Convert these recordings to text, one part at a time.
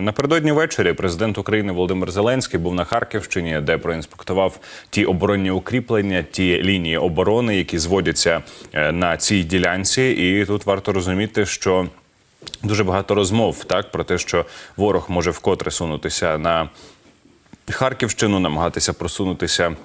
Напередодні ввечері президент України Володимир Зеленський був на Харківщині, де проінспектував ті оборонні укріплення, ті лінії оборони, які зводяться е, на цій ділянці. І тут варто розуміти, що дуже багато розмов так про те, що ворог може вкотре сунутися на Харківщину, намагатися просунутися.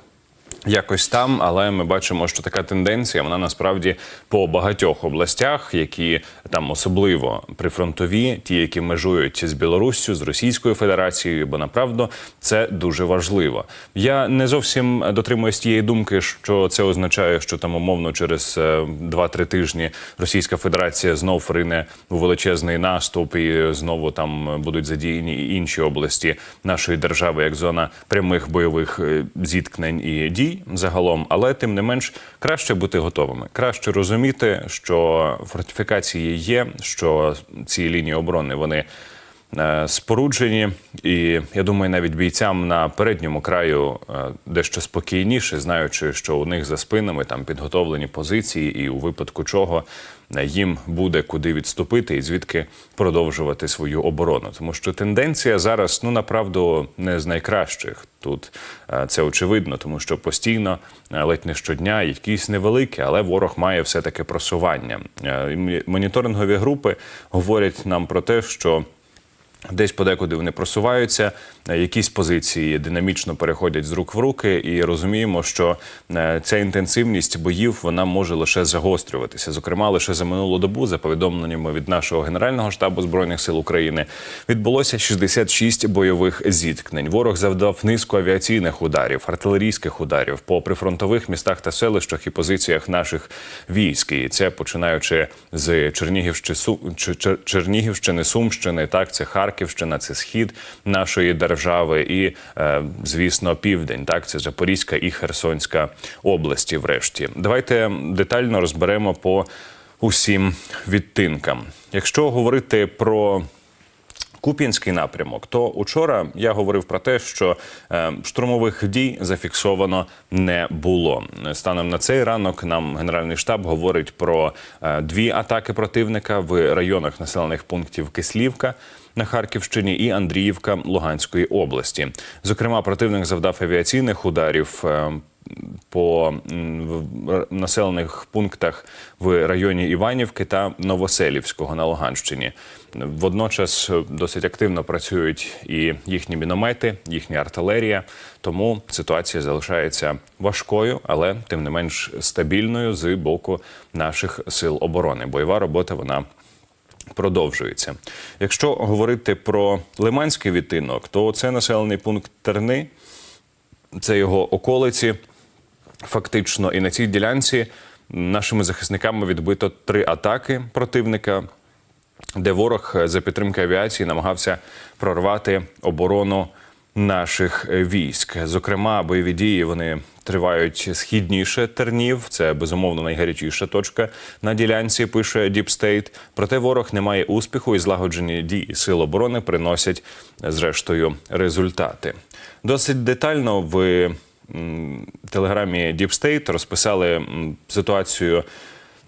Якось там, але ми бачимо, що така тенденція вона насправді по багатьох областях, які там особливо прифронтові, ті, які межують з Білоруссю, з Російською Федерацією, бо направду це дуже важливо. Я не зовсім дотримуюсь тієї думки, що це означає, що там умовно через е, 2-3 тижні Російська Федерація знов рине у величезний наступ, і знову там будуть задіяні інші області нашої держави, як зона прямих бойових е, зіткнень і дій загалом. Але тим не менш краще бути готовими, краще розуміти, що фортифікації є, що ці лінії оборони вони. Е, Споруджені, і я думаю, навіть бійцям на передньому краю е, дещо спокійніше, знаючи, що у них за спинами там підготовлені позиції, і у випадку чого е, їм буде куди відступити і звідки продовжувати свою оборону. Тому що тенденція зараз, ну направду, не з найкращих. Тут це очевидно, тому що постійно, ледь не щодня, якісь невеликі, але ворог має все таки просування. Моніторингові групи говорять нам про те, що Десь подекуди вони просуваються, е, якісь позиції динамічно переходять з рук в руки, і розуміємо, що е, ця інтенсивність боїв вона може лише загострюватися. Зокрема, лише за минулу добу, за повідомленнями від нашого генерального штабу збройних сил України, відбулося 66 бойових зіткнень. Ворог завдав низку авіаційних ударів, артилерійських ударів по прифронтових містах та селищах і позиціях наших військ. І це починаючи з Чернігівщини, Су- Чер- Чер- Чернігівщини, Сумщини, так це Харківщина, це схід нашої держави, і е, звісно, південь. Так, це Запорізька і Херсонська області. Врешті, давайте детально розберемо по усім відтинкам. Якщо говорити про Куп'янський напрямок, то учора я говорив про те, що е, штурмових дій зафіксовано не було. Станом на цей ранок нам генеральний штаб говорить про е, дві атаки противника в районах населених пунктів Кислівка. На Харківщині і Андріївка Луганської області. Зокрема, противник завдав авіаційних ударів е, по населених пунктах в районі Іванівки та Новоселівського на Луганщині. Водночас е, досить активно працюють і їхні міномети, їхня артилерія. Тому ситуація залишається важкою, але тим не менш стабільною з боку наших сил оборони. Бойова робота вона продовжується. Якщо говорити про Лиманський відтинок, то це населений пункт Терни, це його околиці. Фактично, і на цій ділянці нашими захисниками відбито три атаки противника, де ворог за підтримки авіації намагався прорвати оборону наших військ. Зокрема, бойові дії вони тривають східніше тернів. Це безумовно найгарячіша точка на ділянці. Пише Deep State. Проте ворог не має успіху і злагоджені дії сил оборони приносять зрештою результати. Досить детально в телеграмі Deep State розписали ситуацію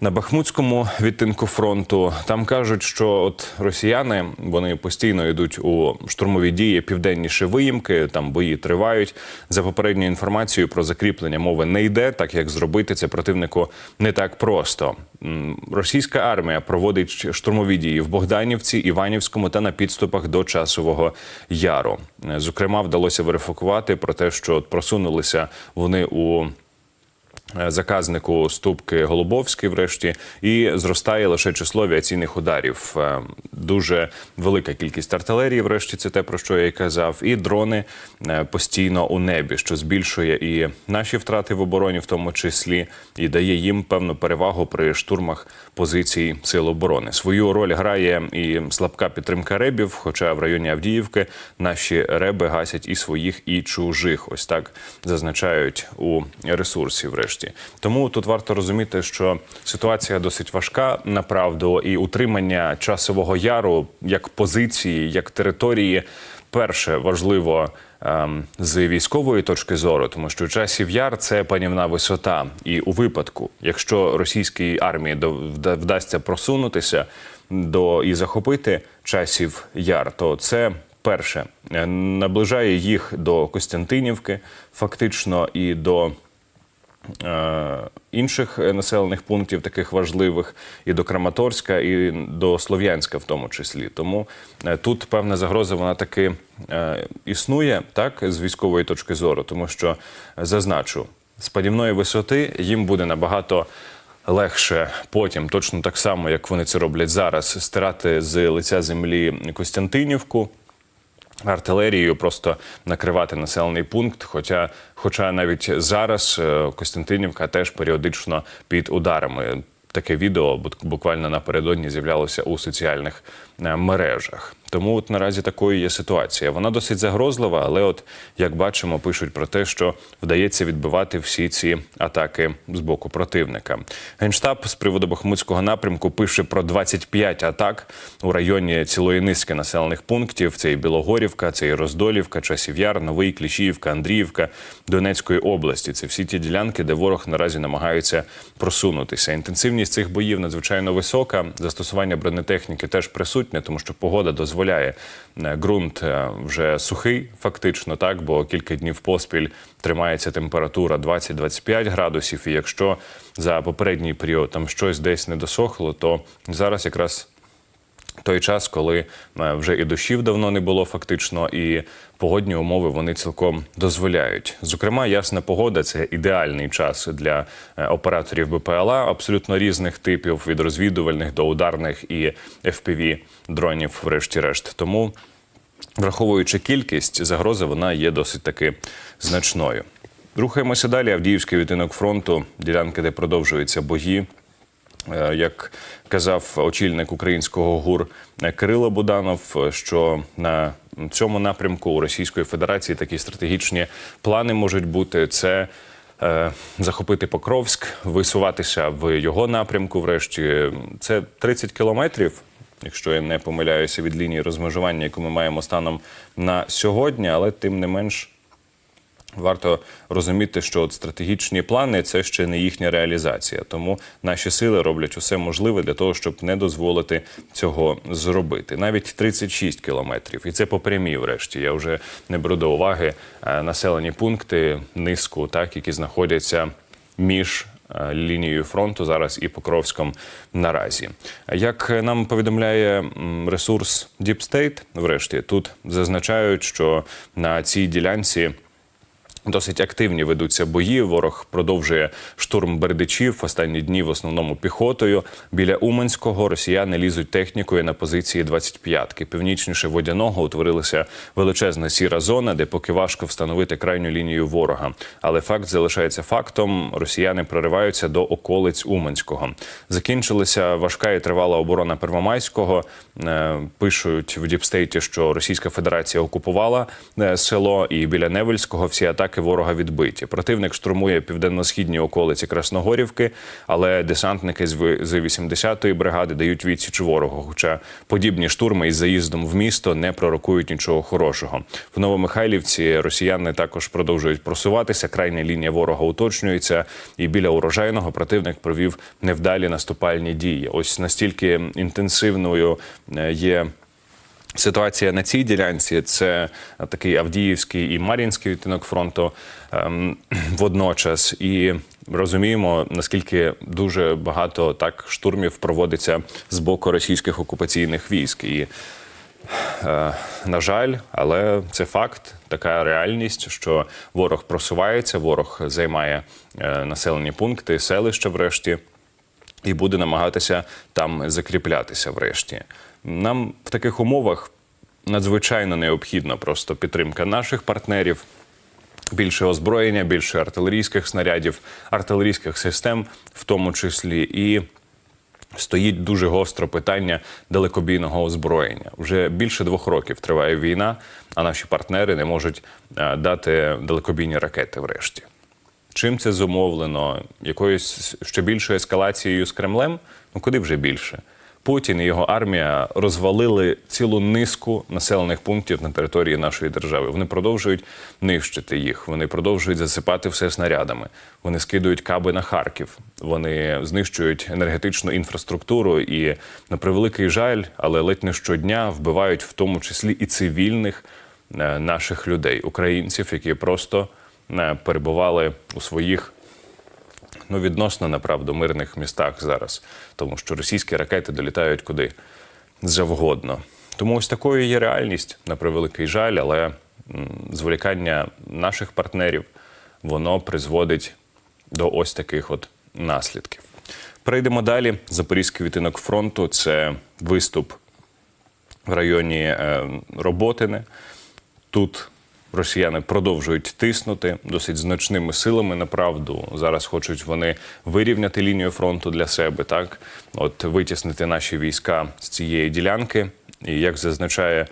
на Бахмутському відтинку фронту. Там кажуть, що от росіяни вони постійно йдуть у штурмові дії південніше виїмки. Там бої тривають. За попередньою інформацією про закріплення мови не йде, так як зробити це противнику не так просто. Російська армія проводить штурмові дії в Богданівці, Іванівському та на підступах до часового яру. Зокрема, вдалося верифікувати про те, що просунулися вони у заказнику Ступки Голубовський, врешті, і зростає лише число авіаційних ударів. Е, Дуже велика кількість артилерії, врешті, це те, про що я й казав, і дрони е, постійно у небі, що збільшує і наші втрати в обороні, в тому числі, і дає їм певну перевагу при штурмах позицій сил оборони. Свою роль грає і слабка підтримка ребів. Хоча в районі Авдіївки наші реби гасять і своїх, і чужих. Ось так зазначають у ресурсі. Врешті тому тут варто розуміти, що ситуація досить важка направду, і утримання часового яру як позиції, як території. Перше важливо ем, з військової точки зору, тому що часів яр це панівна висота. І у випадку, якщо російській армії вдасться просунутися до і захопити часів яр, то це перше е, наближає їх до Костянтинівки, фактично і до інших е, населених пунктів, таких важливих, і до Краматорська, і до Слов'янська, в тому числі. Тому е, тут певна загроза вона таки е, існує так з військової точки зору, тому що зазначу, з падівної висоти їм буде набагато. Легше потім, точно так само, як вони це роблять зараз, стирати з лиця землі Костянтинівку, артилерією просто накривати населений пункт. Хоча, хоча навіть зараз е, Костянтинівка теж періодично під ударами. Таке відео бу- буквально напередодні з'являлося у соціальних мережах. Тому от наразі такою є ситуація. Вона досить загрозлива, але от як бачимо, пишуть про те, що вдається відбивати всі ці атаки з боку противника. Генштаб з приводу Бахмутського напрямку пише про 25 атак у районі цілої низки населених пунктів. Це і Білогорівка, це і Роздолівка, Часів Яр, Новий, Кліщіївка, Андріївка Донецької області. Це всі ті ділянки, де ворог наразі намагається просунутися. Інтенсивність цих боїв надзвичайно висока. Застосування бронетехніки теж присутнє, тому що погода дозволяє. Е, Ґрунт е, вже сухий, фактично, так, бо кілька днів поспіль тримається температура 20-25 градусів. І якщо за попередній період там щось десь не досохло, то зараз якраз той час, коли е, вже і дощів давно не було, фактично, і погодні умови вони цілком дозволяють. Зокрема, ясна погода це ідеальний час для е, операторів БПЛА абсолютно різних типів, від розвідувальних до ударних і fpv дронів, врешті-решт. Тому, враховуючи кількість, загроза вона є досить таки значною. Рухаємося далі. Авдіївський відтинок фронту, ділянки, де продовжуються бої. Е, Як казав очільник українського гур Кирило Буданов, що на цьому напрямку у Російської Федерації такі стратегічні плани можуть бути це. е, Захопити Покровськ, висуватися в його напрямку. Врешті це 30 кілометрів, якщо я не помиляюся, від лінії розмежування, яку ми маємо станом на сьогодні, але тим не менш Варто розуміти, що от стратегічні плани це ще не їхня реалізація. Тому наші сили роблять усе можливе для того, щоб не дозволити цього зробити. Навіть 36 кілометрів, і це по прямій. Врешті я вже не беру до уваги е, населені пункти, низку, так які знаходяться між. е, Лінією фронту зараз і Покровськом наразі. Як нам повідомляє ресурс State, врешті тут зазначають, що на цій ділянці Досить активні ведуться бої. Ворог продовжує штурм бердичів останні дні в основному піхотою. Біля Уманського росіяни лізуть технікою на позиції 25-ки. Північніше водяного утворилася величезна сіра зона, де поки важко встановити крайню лінію ворога. Але факт залишається фактом: росіяни прориваються до околиць Уманського. Закінчилася важка і тривала оборона Первомайського. Е, Пишуть в Діпстейті, що Російська Федерація окупувала е, село, і біля Невельського всі атаки ворога відбиті. Противник штурмує південно-східні околиці Красногорівки, але десантники з ви- 80-ї бригади дають відсіч ворогу. Хоча подібні штурми із заїздом в місто не пророкують нічого хорошого. В Новомихайлівці росіяни також продовжують просуватися. Крайня лінія ворога уточнюється, і біля урожайного противник провів невдалі наступальні дії. Ось настільки інтенсивною е, є. Ситуація на цій ділянці це такий Авдіївський і Мар'їнський відтинок фронту ем, водночас. І розуміємо, наскільки дуже багато так штурмів проводиться з боку російських окупаційних військ. І Е, на жаль, але це факт, така реальність, що ворог просувається, ворог займає е, населені пункти, селища врешті, і буде намагатися там закріплятися врешті. Нам в таких умовах надзвичайно необхідна просто підтримка наших партнерів. Більше озброєння, більше артилерійських снарядів, артилерійських систем, в тому числі, і стоїть дуже гостро питання далекобійного озброєння. Вже більше двох років триває війна, а наші партнери не можуть е, дати далекобійні ракети врешті. Чим це зумовлено? Якоюсь ще більшою ескалацією з Кремлем? Ну куди вже більше? Путін і його армія розвалили цілу низку населених пунктів на території нашої держави. Вони продовжують нищити їх. Вони продовжують засипати все снарядами. Вони скидують каби на Харків. Вони знищують енергетичну інфраструктуру і на превеликий жаль, але ледь не щодня вбивають в тому числі і цивільних е, наших людей, українців, які просто перебували у своїх ну, відносно направду мирних містах зараз, тому що російські ракети долітають куди завгодно. Тому ось такою є реальність на превеликий жаль, але зволікання наших партнерів воно призводить до ось таких от наслідків. Перейдемо далі. Запорізький відтинок фронту це виступ в районі е, Роботине. Тут росіяни продовжують тиснути досить значними силами на правду. Зараз хочуть вони вирівняти лінію фронту для себе, так от витіснити наші війська з цієї ділянки. І як зазначає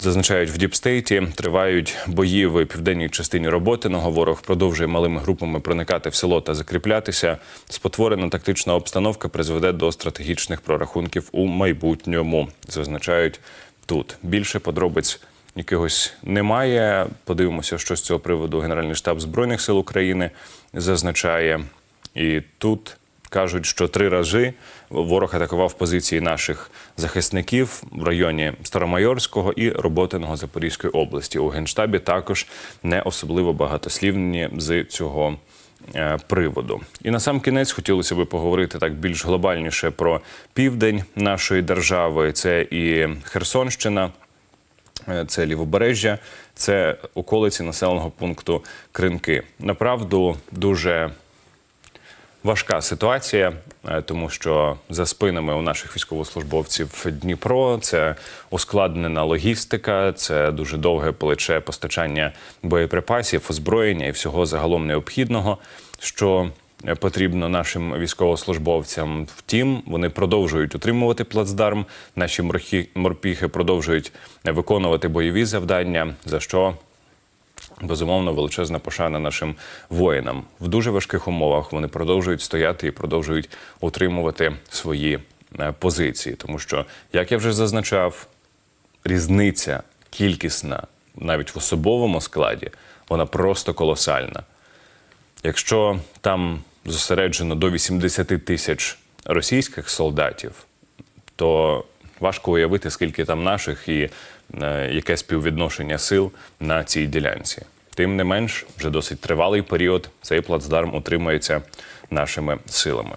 Зазначають в Діпстейті, тривають бої в південній частині Роботиного. Ворог продовжує малими групами проникати в село та закріплятися. Спотворена тактична обстановка призведе до стратегічних прорахунків у майбутньому. Зазначають тут. Більше подробиць якихось немає. Подивимося, що з цього приводу Генеральний штаб збройних сил України зазначає. І тут кажуть, що три рази ворог атакував позиції наших захисників в районі Старомайорського і Роботиного Запорізької області. У генштабі також не особливо багатослівні з цього е, приводу. І на сам кінець хотілося би поговорити так більш глобальніше про південь нашої держави. Це і Херсонщина. Е, Це лівобережжя, це околиці населеного пункту Кринки. Направду дуже важка ситуація, е, тому що за спинами у наших військовослужбовців Дніпро це ускладнена логістика, це дуже довге плече постачання боєприпасів, озброєння і всього загалом необхідного, що потрібно нашим військовослужбовцям. Втім, вони продовжують утримувати плацдарм. Наші морпіхи продовжують виконувати бойові завдання, за що Безумовно, величезна пошана нашим воїнам в дуже важких умовах. Вони продовжують стояти і продовжують утримувати свої е, позиції, тому що, як я вже зазначав, різниця кількісна навіть в особовому складі, вона просто колосальна. Якщо там зосереджено до 80 тисяч російських солдатів, то важко уявити, скільки там наших і е, яке співвідношення сил на цій ділянці. Тим не менш, вже досить тривалий період цей плацдарм утримується нашими силами.